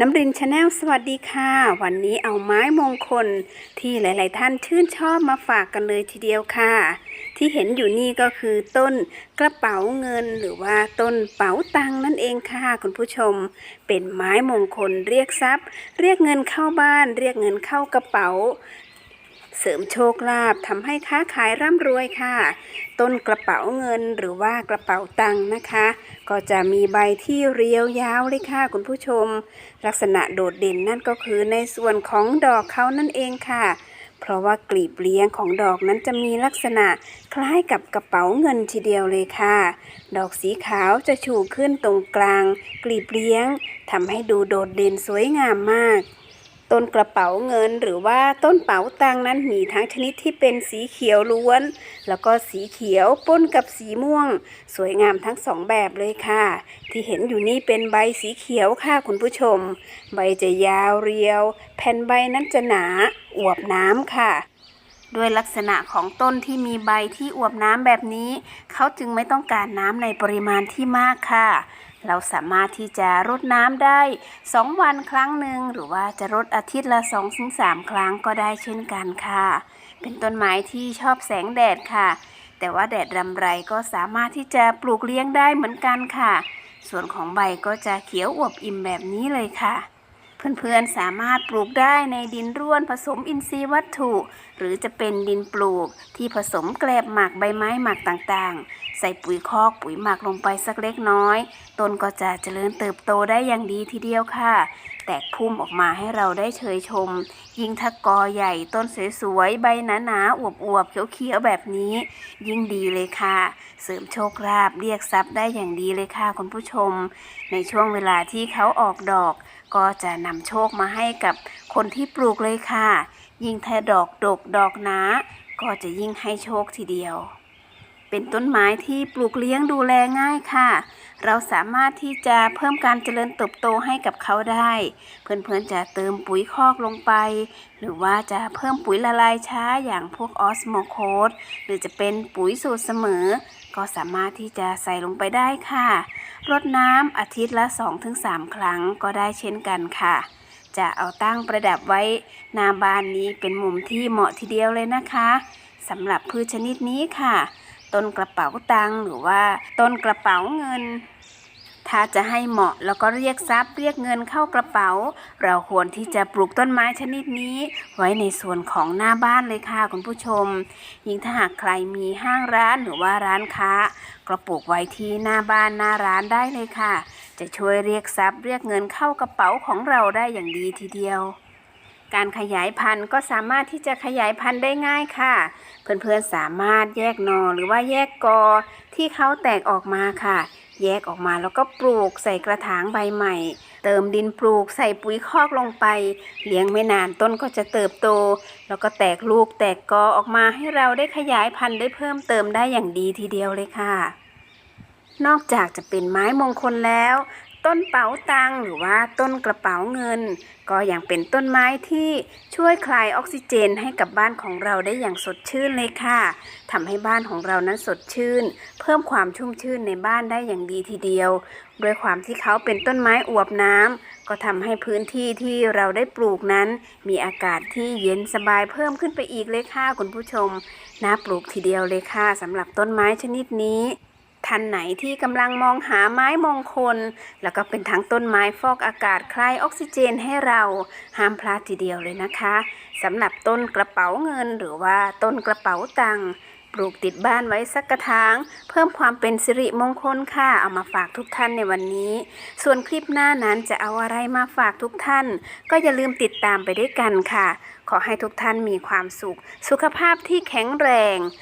น้ำรินชาแนลสวัสดีค่ะ วันนี้เอาไม้มงคลที่หลาย ๆ ท่านชื่นชอบมาฝากกันเลยทีเดียวค่ะ ที่เห็นอยู่นี่ก็คือต้นกระเป๋าเงินหรือว่าต้นเป๋าตังนั่นเองค่ะ คุณผู้ชม เป็นไม้มงคลเรียกทรัพย์ เรียกเงินเข้าบ้าน เรียกเงินเข้ากระเป๋า เสริมโชคลาภทำให้ค้าขายร่ำรวยค่ะ ต้นกระเป๋าเงินหรือว่ากระเป๋าตังค์นะคะ ก็จะมีใบที่เรียวยาวเลยค่ะคุณผู้ชม ลักษณะโดดเด่นนั่นก็คือในส่วนของดอกเขานั่นเองค่ะ เพราะว่ากลีบเลี้ยงของดอกนั้นจะมีลักษณะคล้ายกับกระเป๋าเงินทีเดียวเลยค่ะ ดอกสีขาวจะชูขึ้นตรงกลาง กลีบเลี้ยงทำให้ดูโดดเด่นสวยงามมาก ต้นกระเป๋าเงินหรือว่าต้นเป๋าตังนั้นมีทั้งชนิดที่เป็นสีเขียวล้วน แล้วก็สีเขียวปนกับสีม่วง สวยงามทั้งสองแบบเลยค่ะ ที่เห็นอยู่นี่เป็นใบสีเขียวค่ะคุณผู้ชม ใบจะยาวเรียว แผ่นใบนั้นจะหนาอวบน้ำค่ะด้วยลักษณะของต้นที่มีใบที่อวบน้ำแบบนี้ เขาจึงไม่ต้องการน้ำในปริมาณที่มากค่ะ เราสามารถที่จะรดน้ำได้ 2 วันครั้งหนึ่งหรือว่าจะรดอาทิตย์ละ 2-3 ครั้งก็ได้เช่นกันค่ะ เป็นต้นไม้ที่ชอบแสงแดดค่ะ แต่ว่าแดดรำไรก็สามารถที่จะปลูกเลี้ยงได้เหมือนกันค่ะ ส่วนของใบก็จะเขียวอวบอิ่มแบบนี้เลยค่ะ เพื่อนๆสามารถปลูกได้ในดินร่วนผสมอินทรีย์วัตถุ หรือจะเป็นดินปลูกที่ผสมแกลบหมักใบไม้หมักต่างๆ ใส่ปุ๋ยคอกปุ๋ยหมักลงไปสักเล็กน้อย ต้นก็จะเจริญเติบโตได้อย่างดีทีเดียวค่ะแตกพุ่มออกมาให้เราได้เชยชม ยิ่งถ้ากอใหญ่ต้นสวยๆ ใบหนาๆ อวบๆ เขียวๆ แบบนี้ ยิ่งดีเลยค่ะ เสริมโชคลาภเรียกทรัพย์ได้อย่างดีเลยค่ะคุณผู้ชม ในช่วงเวลาที่เขาออกดอก ก็จะนำโชคมาให้กับคนที่ปลูกเลยค่ะ ยิ่งถ้าดอกดกดอกหนา ก็จะยิ่งให้โชคทีเดียว เป็นต้นไม้ที่ปลูกเลี้ยงดูแลง่ายค่ะ เราสามารถที่จะเพิ่มการเจริญเติบโตให้กับเขาได้ เพื่อนๆจะเติมปุ๋ยคอกลงไป หรือว่าจะเพิ่มปุ๋ยละลายช้าอย่างพวกออสโมโคสหรือจะเป็นปุ๋ยสูตรเสมอ ก็สามารถที่จะใส่ลงไปได้ค่ะ รดน้ำอาทิตย์ละ 2-3 ครั้งก็ได้เช่นกันค่ะ จะเอาตั้งประดับไว้หน้าบ้านนี้เป็นมุมที่เหมาะทีเดียวเลยนะคะสำหรับพืชชนิดนี้ค่ะ ต้นกระเป๋าตังหรือว่าต้นกระเป๋าเงิน ถ้าจะให้เหมาะแล้วก็เรียกทรัพย์เรียกเงินเข้ากระเป๋า เราควรที่จะปลูกต้นไม้ชนิดนี้ ไว้ในส่วนของหน้าบ้านเลยค่ะคุณผู้ชม ยิ่งถ้าหากใครมีห้างร้านหรือว่าร้านค้า ก็ปลูกไว้ที่หน้าบ้านหน้าร้านได้เลยค่ะ จะช่วยเรียกทรัพย์เรียกเงินเข้ากระเป๋าของเราได้อย่างดีทีเดียวการขยายพันธุ์ก็สามารถที่จะขยายพันธุ์ได้ง่ายค่ะ เพื่อนๆสามารถแยกนอหรือว่าแยกกอที่เขาแตกออกมาค่ะ แยกออกมาแล้วก็ปลูกใส่กระถางใบใหม่ เติมดินปลูกใส่ปุ๋ยคอกลงไป เลี้ยงไม่นานต้นก็จะเติบโต แล้วก็แตกลูกแตกกอออกมาให้เราได้ขยายพันธุ์ได้เพิ่มเติมได้อย่างดีทีเดียวเลยค่ะ นอกจากจะเป็นไม้มงคลแล้ว ต้นเป๋าตังหรือว่าต้นกระเป๋าเงิน ก็ยังเป็นต้นไม้ที่ช่วยคลายออกซิเจนให้กับบ้านของเราได้อย่างสดชื่นเลยค่ะทำให้บ้านของเรานั้นสดชื่น เพิ่มความชุ่มชื่นในบ้านได้อย่างดีทีเดียว ด้วยความที่เขาเป็นต้นไม้อวบน้ำก็ทำให้พื้นที่ที่เราได้ปลูกนั้น มีอากาศที่เย็นสบายเพิ่มขึ้นไปอีกเลยค่ะคุณผู้ชมน่าปลูกทีเดียวเลยค่ะสำหรับต้นไม้ชนิดนี้ ท่านไหนที่กำลังมองหาไม้มงคล แล้วก็เป็นทั้งต้นไม้ฟอกอากาศคลายออกซิเจนให้เราห้ามพลาดทีเดียวเลยนะคะสำหรับต้นกระเป๋าเงินหรือว่าต้นกระเป๋าตังค์ปลูกติดบ้านไว้สักกระถาง เพิ่มความเป็นสิริมงคลค่ะ เอามาฝากทุกท่านในวันนี้ ส่วนคลิปหน้านั้นจะเอาอะไรมาฝากทุกท่าน ก็อย่าลืมติดตามไปด้วยกันค่ะ ขอให้ทุกท่านมีความสุข สุขภาพที่แข็งแรง